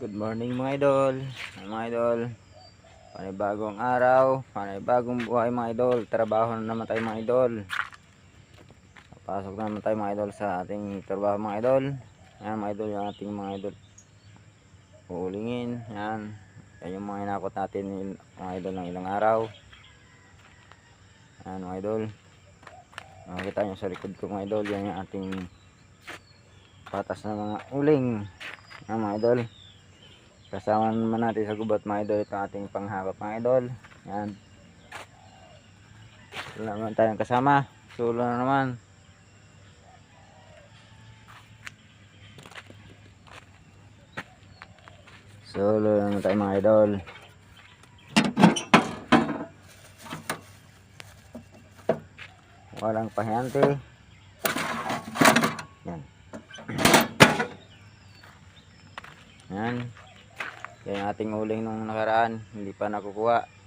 Good morning mga idol. Mga idol. Panibagong araw, panibagong buhay mga idol. Trabaho na naman tayo mga idol. Pasok na naman tayo mga idol sa ating trabaho mga idol. Yan mga idol yung ating mga idol. Uulingin. Yan. Yan yung mga inakot natin mga idol ng ilang araw. Yan mga idol. Makikita nyo sa likod ko mga idol. Yan yung ating patas na mga uling. Yan mga idol. Kasama naman natin sa gubat mga idol ito ating panghakot mga idol. Yan. Wala naman tayong kasama. Sulo na naman. Solo na naman tayo mga idol. Walang pahyante. Yan. Yan. Yan yung ating uling nung nakaraan. Hindi pa nakukuha.